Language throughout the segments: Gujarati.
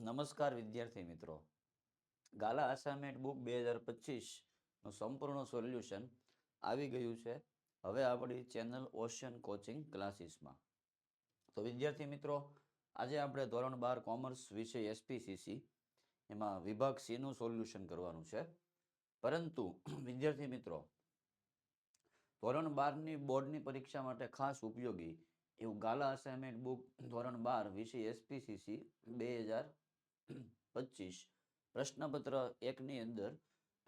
નમસ્કાર વિદ્યાર્થી મિત્રો. ગાલા અસાઇનમેન્ટ બુક બે હજાર પચીસનું સંપૂર્ણ સોલ્યુશન આવી ગયું છે. હવે આપણી ચેનલ ઓશિયન કોચિંગ ક્લાસીસમાં તો વિદ્યાર્થી મિત્રો, આજે આપણે ધોરણ બાર કોમર્સ વિષય એસપીસીસી એમાં વિભાગ સીનું સોલ્યુશન કરવાનું છે. પરંતુ વિદ્યાર્થી મિત્રો, ધોરણ બારની બોર્ડની પરીક્ષા માટે ખાસ ઉપયોગી એવું ગાલા અસાઇનમેન્ટ બુક ધોરણ બાર વિષય એસપીસીસી બે હજાર પચીસ પ્રશ્નપત્ર એકની અંદર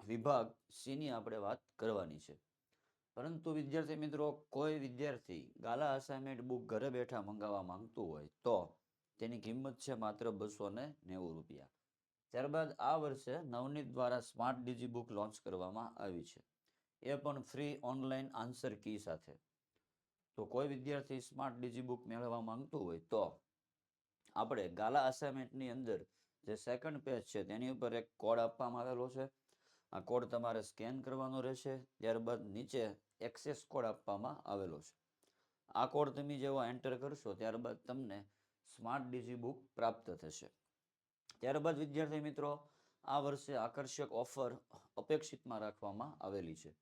વિભાગ સીની આપણે વાત કરવાની છે. પરંતુ વિદ્યાર્થી મિત્રો, કોઈ વિદ્યાર્થી ગાલા અસાઇનમેન્ટ બુક ઘરે બેઠા મંગાવવા માંગતું હોય તો તેની કિંમત છે માત્ર બસો ને નેવું રૂપિયા. ત્યારબાદ આ વર્ષે નવનીત દ્વારા સ્માર્ટ ડીજી બુક લોન્ચ કરવામાં આવી છે. એ પણ ફ્રી ઓનલાઈન આન્સર કી સાથે. તો કોઈ વિદ્યાર્થી સ્માર્ટ ડીજી બુક મેળવવા માંગતું હોય તો આપણે ગાલા અસાઇનમેન્ટની અંદર જે સેકન્ડ પેજ છે, તેની ઉપર એક કોડ આપવામાં આવેલો છે. આ કોડ તમારે સ્કેન કરવાનો રહેશે, ત્યારબાદ નીચે એક્સેસ કોડ આપવામાં આવેલો છે. આ કોડ તમે જેવો એન્ટર કરશો, ત્યારબાદ તમને સ્માર્ટ ડીજી બુક પ્રાપ્ત થશે. ત્યારબાદ, વિદ્યાર્થી મિત્રો, આ વર્ષે આકર્ષક ઓફર અપેક્ષિતમાં રાખવામાં આવેલી છે.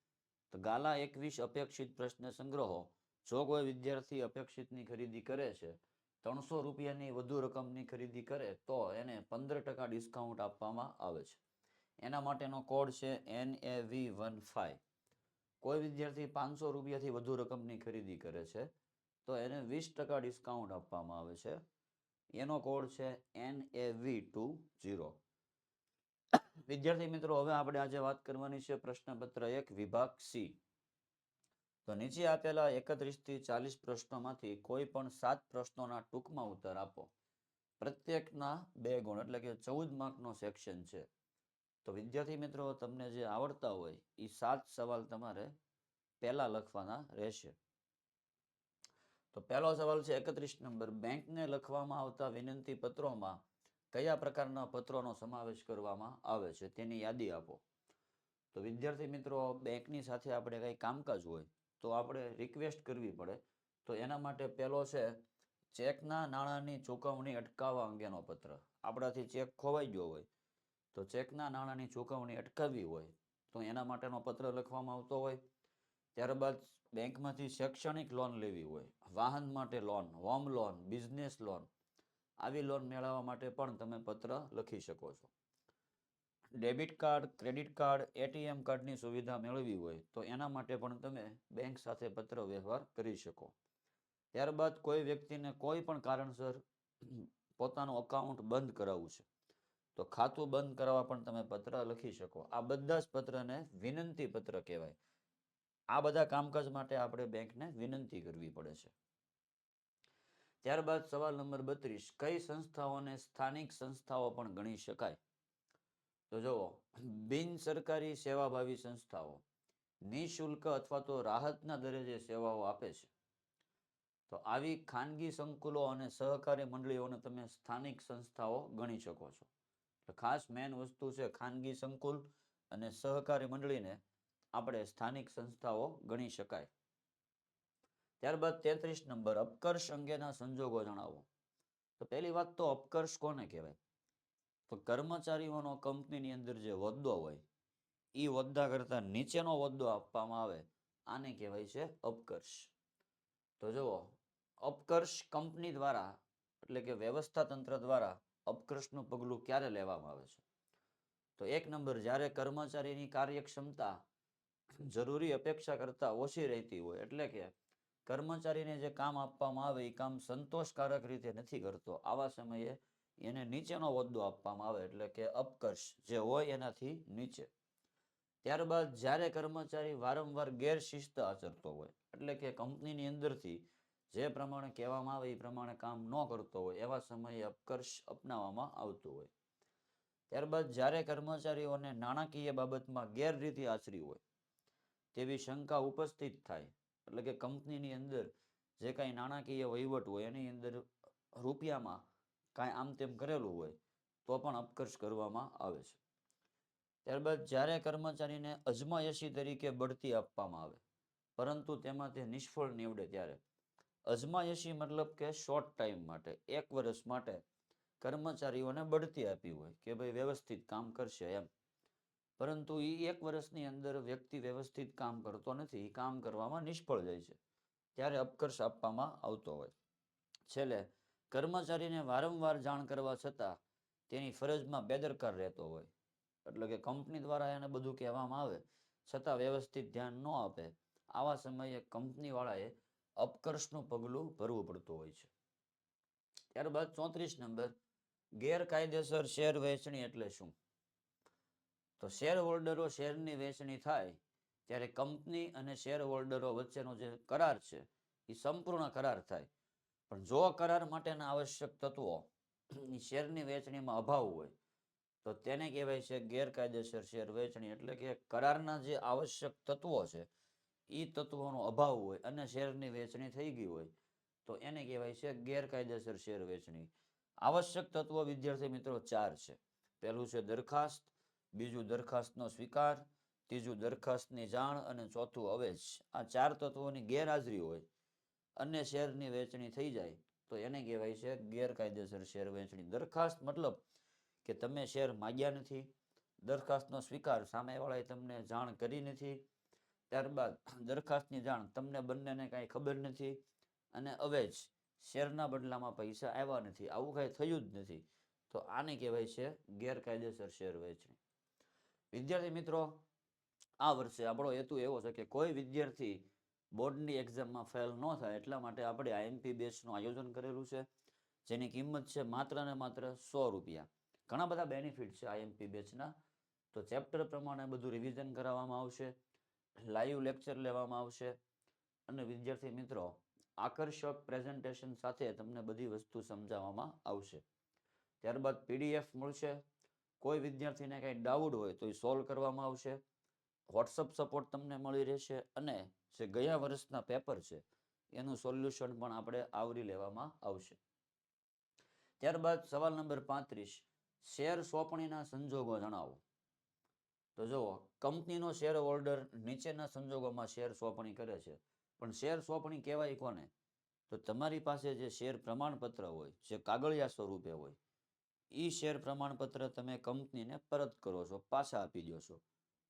તો ગાલા એકવીસ અપેક્ષિત પ્રશ્ન સંગ્રહો. જો કોઈ વિદ્યાર્થી અપેક્ષિતની ખરીદી કરે છે ત્રણસો રૂપિયાની વધુ રકમની ખરીદી કરે તો એને પંદર ટકા ડિસ્કાઉન્ટ આપવામાં આવે છે. એના માટેનો કોડ છે N A V one five કોઈ વિદ્યાર્થી પાંચસો રૂપિયાથી વધુ રકમની ખરીદી કરે છે, તો એને વીસ ટકા ડિસ્કાઉન્ટ આપવામાં આવે છે. એનો કોડ છે N A V two zero વિદ્યાર્થી મિત્રો, હવે આપણે આજે વાત કરવાની છે પ્રશ્નપત્ર એક વિભાગ સી. તો નીચે આપેલા એકત્રીસથી ચાલીસ પ્રશ્નોમાંથી કોઈ પણ સાત પ્રશ્નોના ટૂંકમાં ઉત્તર આપો. પ્રત્યેકના બે ગુણ, એટલે કે ચૌદ માર્કનો સેક્શન છે. તો વિદ્યાર્થી મિત્રો, તમને જે આવડતા હોય એ સાત સવાલ તમારે પહેલા લખવાના રહેશે. તો પહેલો સવાલ છે એકત્રીસ નંબર, બેંકને લખવામાં આવતા વિનંતી પત્રોમાં કયા પ્રકારના પત્રોનો સમાવેશ કરવામાં આવે છે? તેની યાદી આપો. તો વિદ્યાર્થી મિત્રો, બેંકની સાથે આપણે કંઈ કામકાજ હોય તો આપણે રિક્વેસ્ટ કરવી પડે. તો એના માટે પહેલો છે, ચેકના નાણાંની ચૂકવણી અટકાવવા અંગેનો પત્ર. આપણાથી ચેક ખોવાઈ ગયો હોય. તો ચેકના નાણાંની ચૂકવણી અટકાવવી હોય, તો એના માટેનો પત્ર લખવામાં આવતો હોય. ત્યારબાદ બેંકમાંથી શૈક્ષણિક લોન લેવી હોય, વાહન માટે loan, home loan, business loan, આવી લોન મેળવવા માટે પણ તમે પત્ર લખી શકો છો. Debit card, credit card, ATM કાર્ડની સુવિધા મેળવી હોય તો એના માટે પણ તમે બેંક સાથે પત્ર વ્યવહાર કરી શકો. ત્યારબાદ કોઈ વ્યક્તિને કોઈ પણ કારણસર પોતાનું અકાઉન્ટ બંધ કરાવવું છે, તો ખાતું બંધ કરાવવા પણ તમે પત્ર લખી શકો. આ બધા જ પત્રને વિનંતી પત્ર કહેવાય. આ બધા કામકાજ માટે આપણે બેંકને વિનંતી કરવી પડે છે. ત્યારબાદ સવાલ નંબર બત્રીસ, કઈ સંસ્થાઓને સ્થાનિક સંસ્થાઓ પણ ગણી શકાય? તો જુઓ, બિન સરકારી સેવાભાવી સંસ્થાઓ નિઃશુલ્ક અથવા તો રાહતના દરે સેવાઓ આપે છે. તો આવી ખાનગી સંકુલો અને સહકારી મંડળીઓને તમે સ્થાનિક સંસ્થાઓ ગણી શકો છો. ખાસ મેન વસ્તુ છે ખાનગી સંકુલ અને સહકારી મંડળીને આપણે સ્થાનિક સંસ્થાઓ ગણી શકાય. ત્યારબાદ તેત્રીસ નંબર અપકર્ષ અંગેના સંજોગો જણાવો. તો પહેલી વાત તો અપકર્ષ કોને કહેવાય? તો કર્મચારીઓનો કંપનીની અંદર જે હોદ્દો હોય એ હોદ્દા કરતાં નીચેનો હોદ્દો આપવામાં આવે, આને કહેવાય છે અપકર્ષ. તો જુઓ, અપકર્ષ કંપની દ્વારા, એટલે કે વ્યવસ્થા તંત્ર દ્વારા અપકર્ષનું પગલું ક્યારે લેવામાં આવે છે? તો એક નંબર, જ્યારે કર્મચારીની કાર્યક્ષમતા જરૂરી અપેક્ષા કરતાં ઓછી રહેતી હોય, એટલે કે કર્મચારીને જે કામ આપવામાં આવે એ કામ સંતોષકારક રીતે નથી કરતો, આવા સમયે એને નીચેનો હોદ્દો આપવામાં આવે એટલે કે અપકર્ષ જે હોય એનાથી નીચે. ત્યારબાદ જ્યારે કર્મચારી વારંવાર ગેરશિસ્ત આચરતો હોય, એટલે કે કંપનીની અંદરથી જે પ્રમાણે કહેવામાં આવે એ પ્રમાણે કામ ન કરતો હોય, એવા સમયે અપકર્ષ અપનાવવામાં આવતું હોય. ત્યારબાદ જ્યારે કર્મચારીઓને નાણાકીય બાબતમાં ગેરરીતિ આચરી હોય, તેવી શંકા ઉપસ્થિત થાય, એટલે કે કંપનીની અંદર જે કાંઈ નાણાકીય વહીવટ હોય એની અંદર રૂપિયામાં કાંઈ આમ તેમ કરેલું હોય, તો પણ અપકર્ષ કરવામાં આવે છે. ત્યારબાદ જ્યારે કર્મચારીને અજમાયશી તરીકે બઢતી આપવામાં આવે, પરંતુ તેમાં તે નિષ્ફળ નીવડે ત્યારે. અજમાયશી મતલબ કે શોર્ટ ટાઈમ માટે, એક વર્ષ માટે કર્મચારીઓને બઢતી આપી હોય કે ભાઈ વ્યવસ્થિત કામ કરશે એમ. પરંતુ એ એક વર્ષની અંદર વ્યક્તિ વ્યવસ્થિત કામ કરતો નથી કામ કરવામાં નિષ્ફળ જાય છે. ત્યારે અપકર્ષ આપવામાં આવતો હોય. છેલ્લે કર્મચારીને વારંવાર જાણ કરવા છતાં તેની ફરજમાં બેદરકાર રહેતો હોય. એટલે કે કંપની દ્વારા એને બધું કહેવામાં આવે, છતાં વ્યવસ્થિત ધ્યાન ન આપે. આવા સમયે કંપનીવાળાએ અપકર્ષનું પગલું ભરવું પડતું હોય છે. ત્યારબાદ ચોત્રીસ નંબર, ગેરકાયદેસર શેર વહેંચણી એટલે શું? તો શેર હોલ્ડરો શેરની વહેંચણી થાય ત્યારે કંપની અને શેર હોલ્ડરો વચ્ચેનો જે કરાર છે, એ સંપૂર્ણ કરાર થાય. પણ જો કરાર માટેના આવશ્યક તત્વો શેરની વેચણીમાં અભાવ હોય, તો તેને કહેવાય છે ગેરકાયદેસર શેર વેચણી. એટલે કે કરારના જે આવશ્યક તત્વો છે એ તત્વોનો અભાવ હોય અને શેરની વેચણી થઈ ગઈ હોય, તો એને કહેવાય છે ગેરકાયદેસર શેર વેચણી. આવશ્યક તત્વો, વિદ્યાર્થી મિત્રો, ચાર છે. પહેલું છે દરખાસ્ત, બીજું દરખાસ્તનો સ્વીકાર, ત્રીજું દરખાસ્તની જાણ અને ચોથું અવેજ. આ ચાર તત્વોની ગેરહાજરી હોય અને શેરની વહેંચણી થઈ જાય, તો એને કહેવાય છે ગેરકાયદેસર શેર વહેંચણી દરખાસ્ત મતલબ કે તમે શેર માગ્યા નથી, દરખાસ્તનો સ્વીકાર સામેવાળાએ તમને જાણ કરી નથી, ત્યારબાદ દરખાસ્તની જાણ તમને બંનેને કાંઈ ખબર નથી અને અવેજ શેરના બદલામાં પૈસા આવ્યા નથી, આવું કાંઈ થયું જ નથી, તો આને કહેવાય છે ગેરકાયદેસર શેર વહેંચણી વિદ્યાર્થી મિત્રો, આ વર્ષે આપણો હેતુ એવો છે કે કોઈ વિદ્યાર્થી બોર્ડની એક્ઝામમાં ફેલ ન થાય એટલા માટે આપણે આઈએમપી બેચનું આયોજન કરેલું છે, જેની કિંમત છે માત્ર ને માત્ર સો રૂપિયા. ઘણા બધા બેનિફિટ છે આઈએમપી બેચના. તો ચેપ્ટર પ્રમાણે બધું રિવિઝન કરાવવામાં આવશે, લાઈવ લેક્ચર લેવામાં આવશે. અને વિદ્યાર્થી મિત્રો, આકર્ષક પ્રેઝન્ટેશન સાથે તમને બધી વસ્તુ સમજાવવામાં આવશે. ત્યારબાદ પીડીએફ મળશે. કોઈ વિદ્યાર્થીને કાંઈ ડાઉટ હોય તો એ સોલ્વ કરવામાં આવશે. વોટ્સઅપ સપોર્ટ તમને મળી રહેશે અને જે ગયા વર્ષના પેપર છે, એનું સોલ્યુશન પણ આપણે આવરી લેવામાં આવશે. ત્યારબાદ સવાલ નંબર પાંત્રીસ, શેર સોંપણીના સંજોગો જણાવો. તો જુઓ, કંપનીનો શેર હોલ્ડર નીચેના સંજોગોમાં શેર સોંપણી કરે છે. પણ શેર સોંપણી કહેવાય કોને? તો તમારી પાસે જે શેર પ્રમાણપત્ર હોય, જે કાગળિયા સ્વરૂપે હોય એ શેર પ્રમાણપત્ર તમે કંપનીને પરત કરો છો, પાછા આપી દો છો.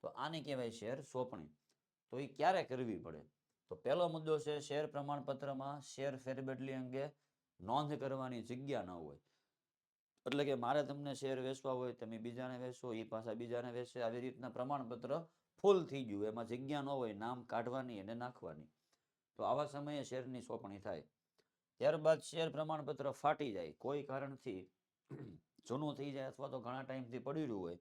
તો આને કહેવાય શેર સોંપણી. તો એ ક્યારે કરવી પડે? તો પહેલો મુદ્દો છે શેર પ્રમાણપત્રમાં શેર ફેરબદલી અંગે નોંધ કરવાની જગ્યા ન હોય. એટલે કે મારે તમને શેર વેચવા હોય તમે બીજાને વેચો એ પાછા બીજાને વેચશે આવી રીતના પ્રમાણપત્ર ફૂલ થઈ ગયું. એમાં જગ્યા ન હોય, નામ કાઢવાની અને નાખવાની. તો આવા સમયે શેરની સોંપણી થાય. ત્યારબાદ શેર પ્રમાણપત્ર ફાટી જાય. કોઈ કારણથી જૂનું થઈ જાય અથવા તો ઘણા ટાઈમથી પડી રહ્યું હોય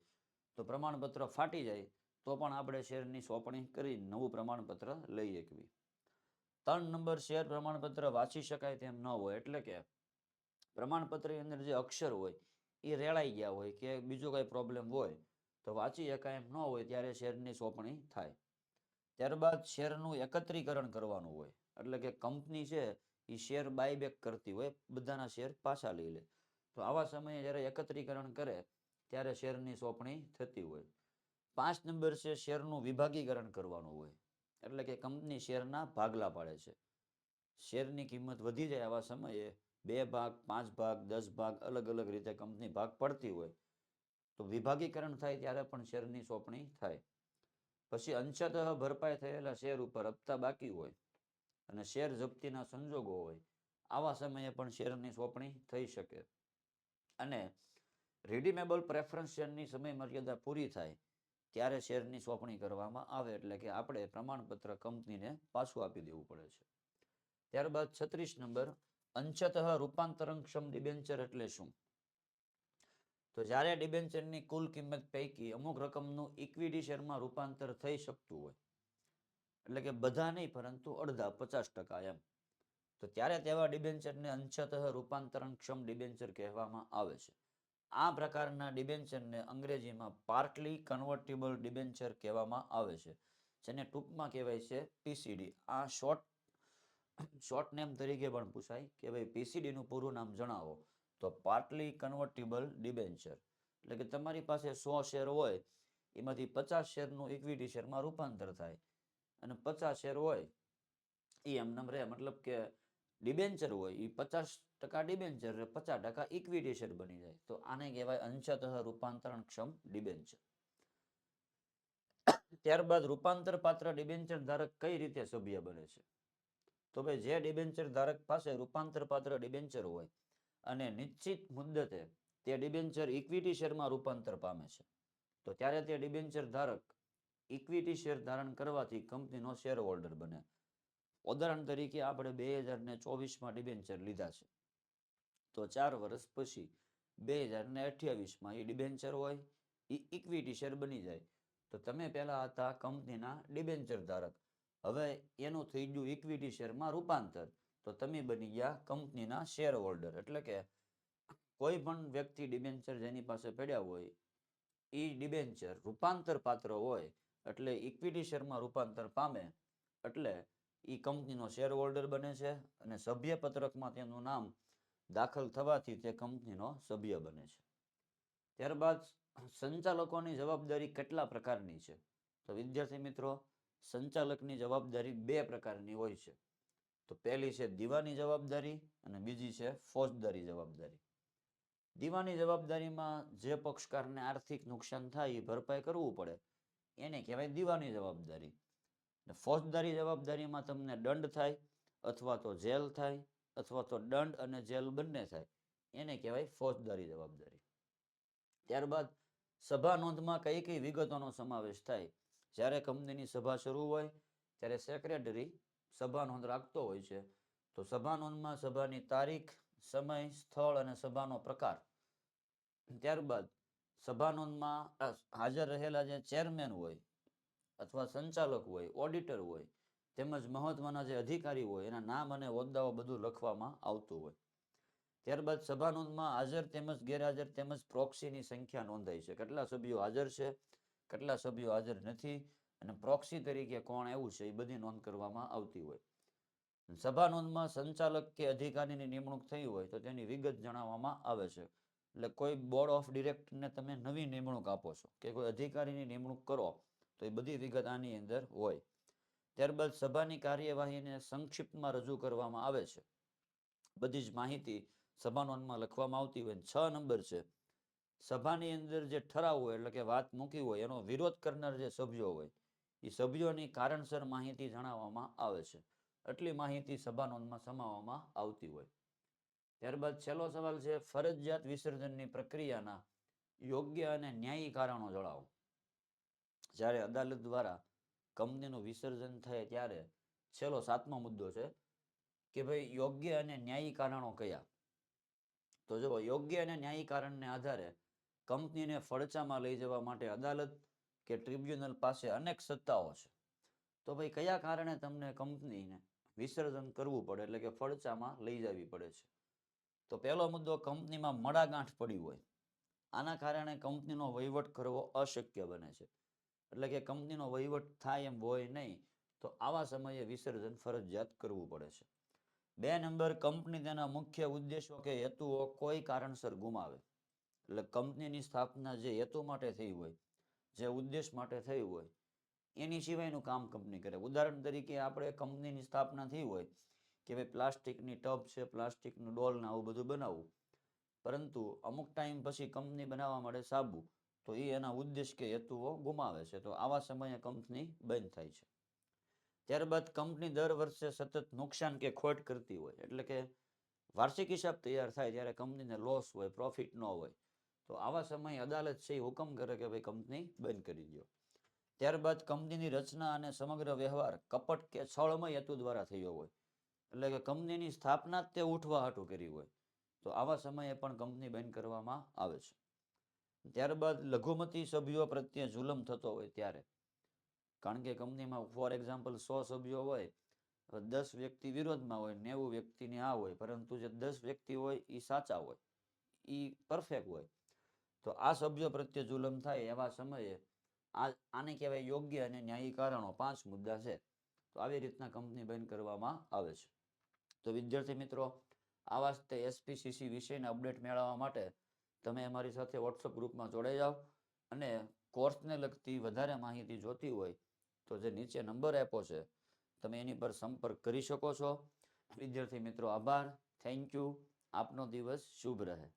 તો પ્રમાણપત્ર ફાટી જાય. તો પણ આપણે શેરની સોંપણી કરી નવું પ્રમાણપત્ર લઈ શકવી ત્રણ નંબર શેર પ્રમાણપત્ર વાંચી શકાય તેમ ન હોય એટલે કે પ્રમાણપત્રની અંદર જે અક્ષર હોય એ રેળાઈ ગયા હોય કે બીજો કાંઈ પ્રોબ્લેમ હોય તો વાંચી શકાય એમ ન હોય ત્યારે શેરની સોંપણી થાય. ત્યારબાદ શેરનું એકત્રીકરણ કરવાનું હોય એટલે કે કંપની છે એ શેર બાયબેક કરતી હોય, બધાના શેર પાછા લઈ લે. તો આવા સમયે જ્યારે એકત્રીકરણ કરે ત્યારે શેરની સોંપણી થતી હોય. પાંચ નંબર છે શેરનું વિભાગીકરણ કરવાનું હોય. એટલે કે કંપની શેરના ભાગલા પાડે છે. શેરની કિંમત વધી જાય આવા સમયે બે ભાગ, પાંચ ભાગ, દસ ભાગ અલગ અલગ રીતે કંપની ભાગ પડતી હોય. તો વિભાગીકરણ થાય ત્યારે પણ શેરની સોંપણી થાય. પછી અંશતઃ ભરપાઈ થયેલા શેર ઉપર હપ્તા બાકી હોય અને શેર જપ્તીના સંજોગો હોય. આવા સમયે પણ શેરની સોંપણી થઈ શકે. અને રિડીમેબલ પ્રેફરન્સ શેરની સમય મર્યાદા પૂરી થાય. ત્યારે શેરની સોંપણી કરવામાં આવે એટલે કે આપણે પ્રમાણપત્ર કંપનીને પાછું આપી દેવું પડે છે. ત્યારબાદ છત્રીસ નંબર, અંશતઃ રૂપાંતરણક્ષમ ડિબેન્ચર એટલે શું? તો જ્યારે ડિબેન્ચરની કુલ કિંમત પૈકી અમુક રકમનું ઇક્વિટી શેરમાં રૂપાંતર થઈ શકતું હોય, એટલે કે બધા નહીં, પરંતુ અડધા, પચાસ ટકા એમ. તો ત્યારે તેવા ડિબેન્ચરને અંશતઃ રૂપાંતરણક્ષમ ડિબેન્ચર કહેવામાં આવે છે. આ પ્રકારના ડિબેન્ચરને અંગ્રેજીમાં પાર્ટલી કન્વર્ટિબલ ડિબેન્ચર કહેવામાં આવે છે, જેને ટૂંકમાં કહેવાય છે પીસીડી. આ શોર્ટ શોર્ટ નેમ તરીકે પણ પૂછાય કે ભાઈ પીસીડીનું પૂરું નામ જણાવો. તો પાર્ટલી કન્વર્ટિબલ ડિબેન્ચર. એટલે કે તમારી પાસે સો શેર હોય, એમાંથી પચાસ શેરનું ઇક્વિટી શેરમાં રૂપાંતર થાય. અને પચાસ શેર હોય, એ એમ નમ રહે. મતલબ કે ડિબેન્ચર હોય એ પચાસ ટકા ડિબેન્ચર પચાસ ટકા ઇક્વિટી શેર બની જાય. તો આને કહેવાય અંશતઃ રૂપાંતરણ ક્ષમ ડિબેન્ચર. ત્યારબાદ રૂપાંતર પાત્ર ડિબેન્ચર ધારક કઈ રીતે સભ્ય બને છે? તો ભાઈ, જે ડિબેન્ચર ધારક પાસે રૂપાંતર પાત્ર ડિબેન્ચર હોય અને નિશ્ચિત મુદ્દતે તે ડિબેન્ચર ઇક્વિટી શેરમાં રૂપાંતર પામે છે, તો ત્યારે તે ડિબેન્ચર ધારક ઇક્વિટી શેર ધારણ કરવાથી કંપનીનો શેર હોલ્ડર બને. ઉદાહરણ તરીકે આપણે બે હજાર ને ચોવીસમાં ડિબેન્ચર લીધા છે. તો ચાર વર્ષ પછી બે હજાર ને અઠ્યાવીસમાં એ ડિબેન્ચર હોય એ ઇક્વિટી શેર બની જાય. તો તમે પહેલા હતા કંપનીના ડિબેન્ચર ધારક. હવે એનું થઈ ગયું ઇક્વિટી શેરમાં રૂપાંતર. તો તમે બની ગયા કંપનીના શેર હોલ્ડર એટલે કે કોઈ પણ વ્યક્તિ ડિબેન્ચર જેની પાસે પડ્યા હોય એ ડિબેન્ચર રૂપાંતર પાત્ર હોય, એટલે ઇક્વિટી શેરમાં રૂપાંતર પામે. એટલે એ કંપનીનો શેર હોલ્ડર બને છે અને સભ્ય પત્રકમાં તેનું નામ દાખલ થવાથી તે કંપનીનો સભ્ય બને છે. ત્યારબાદ સંચાલકોની જવાબદારી કેટલા પ્રકારની છે? તો વિદ્યાર્થી મિત્રો, સંચાલકની જવાબદારી બે પ્રકારની હોય છે. તો પહેલી છે દીવાની જવાબદારી અને બીજી છે ફોજદારી જવાબદારી. દીવાની જવાબદારીમાં જે પક્ષકારને આર્થિક નુકસાન થાય એ ભરપાઈ કરવું પડે. એને કહેવાય દીવાની જવાબદારી. ફોજદારી જવાબદારીમાં તમને દંડ થાય અથવા તો જેલ થાય અથવા તો દંડ અને જેલ બંને થાય. એને કહેવાય ફોજદારી જવાબદારી. ત્યારબાદ સભા નોંધમાં કઈ કઈ વિગતોનો સમાવેશ થાય? જ્યારે કંપનીની સભા શરૂ હોય, ત્યારે સેક્રેટરી સભા નોંધ રાખતો હોય છે. તો સભા નોંધમાં સભાની તારીખ, સમય, સ્થળ અને સભાનો પ્રકાર. ત્યારબાદ સભા નોંધમાં હાજર રહેલા જે ચેરમેન હોય અથવા સંચાલક હોય ઓડિટર હોય, તેમજ મહત્વના જે અધિકારી હોય, એના નામ અને હોદ્દાઓ બધું લખવામાં આવતું હોય. ત્યારબાદ સભા નોંધમાં હાજર તેમજ ગેરહાજર તેમજ પ્રોક્સીની સંખ્યા નોંધાઈ છે. કેટલા સભ્યો હાજર છે, કેટલા સભ્યો હાજર નથી, અને પ્રોક્સી તરીકે કોણ એવું છે, એ બધી નોંધ કરવામાં આવતી હોય. સભા નોંધમાં સંચાલક કે અધિકારીની નિમણૂક થઈ હોય, તો તેની વિગત જણાવવામાં આવે છે. એટલે કોઈ બોર્ડ ઓફ ડિરેક્ટરને તમે નવી નિમણૂક આપો છો, કે કોઈ અધિકારીની નિમણૂક કરો તો એ બધી વિગત આની અંદર હોય. ત્યારબાદ સભાની કાર્યવાહીને સંક્ષિપ્તમાં રજૂ કરવામાં આવે છે. બધી જ માહિતી સભા નોંધમાં લખવામાં આવતી હોય છ નંબર છે. સભાની અંદર જે ઠરાવ હોય, એટલે કે વાત મૂકી હોય, એનો વિરોધ કરનાર જે સભ્યો હોય એ સભ્યોની કારણસર માહિતી જણાવવામાં આવે છે. એટલી માહિતી સભા નોંધમાં સમાવવામાં આવતી હોય. ત્યારબાદ છેલ્લો સવાલ છે, ફરજિયાત વિસર્જનની પ્રક્રિયાના યોગ્ય અને ન્યાયી કારણો જણાવો. જ્યારે અદાલત દ્વારા કંપનીનું વિસર્જન થાય ત્યારે છેલ્લો સાતમો મુદ્દો છે કે ભાઈ યોગ્ય અને ન્યાયી કારણો કયા? તો જો યોગ્ય અને ન્યાયી કારણને આધારે કંપનીને ફડચામાં લઈ જવા માટે અદાલત કે ટ્રિબ્યુનલ પાસે અનેક સત્તાઓ છે. તો ભાઈ કયા કારણે તમને કંપનીને વિસર્જન કરવું પડે? એટલે કે ફડચામાં લઈ જવી પડે છે. તો પહેલો મુદ્દો, કંપનીમાં મડાગાંઠ પડી હોય. આના કારણે કંપનીનો વહીવટ કરવો અશક્ય બને છે. એટલે કે કંપનીનો વહીવટ થાય એમ હોય નહીં, તો આવા સમયે વિસર્જન ફરજિયાત કરવું પડે છે. બે નંબર, કંપની તેના મુખ્ય ઉદ્દેશો કે હેતુઓ કોઈ કારણસર ગુમાવે. એટલે કંપનીની સ્થાપના જે હેતુ માટે થઈ હોય, જે ઉદ્દેશ માટે થઈ હોય, એની સિવાયનું કામ કંપની કરે. ઉદાહરણ તરીકે આપણે કંપનીની સ્થાપના થઈ હોય કે ભાઈ પ્લાસ્ટિકની ટબ છે, પ્લાસ્ટિકનું ડોલ ને આવું બધું બનાવવું. પરંતુ અમુક ટાઈમ પછી કંપની બનાવવા માટે સાબુ તો એ એના ઉદ્દેશ કે હેતુઓ ગુમાવે છે. તો આવા સમયે કંપની બંધ થાય છે. ત્યારબાદ કંપની દર વર્ષે સતત નુકસાન કે ખોટ કરતી હોય, એટલે કે વાર્ષિક હિસાબ તૈયાર થાય ત્યારે કંપનીને લોસ હોય પ્રોફિટ ન હોય, તો આવા સમયે અદાલત છે એ હુકમ કરે કે ભાઈ કંપની બંધ કરી દો ત્યારબાદ કંપનીની રચના અને સમગ્ર વ્યવહાર કપટ કે છળમય હેતુ દ્વારા થયો હોય, એટલે કે કંપનીની સ્થાપના જ તે ઉઠવા હાટું કરી હોય, તો આવા સમયે પણ કંપની બંધ કરવામાં આવે છે. ત્યારબાદ લઘુમતી સભ્યો પ્રત્યે જુલમ થતો હોય ત્યારે. કારણ કે કંપનીમાં ફોર એક્ઝામ્પલ સો સભ્યો હોય દસ વ્યક્તિ વિરોધમાં હોય, નેવું વ્યક્તિની આ હોય, પરંતુ જે દસ વ્યક્તિ હોય એ સાચા હોય એ પરફેક્ટ હોય. તો આ સભ્યો પ્રત્યે જુલમ થાય એવા સમયે આ, આને કહેવાય યોગ્ય અને ન્યાયી કારણો પાંચ મુદ્દા છે. તો આવી રીતના કંપની બંધ કરવામાં આવે છે. તો વિદ્યાર્થી મિત્રો આવા જ તે એસપીસીસી વિષયના અપડેટ મેળવવા માટે તમે અમારી સાથે વોટ્સઅપ ગ્રુપમાં જોડાઈ જાઓ અને કોર્સને લગતી વધારે માહિતી જોતી હોય તો જે નીચે નંબર આપ્યો છે, તમે એની પર સંપર્ક કરી શકો છો. વિદ્યાર્થી મિત્રો, આભાર. થેન્ક યુ આપનો દિવસ શુભ રહે.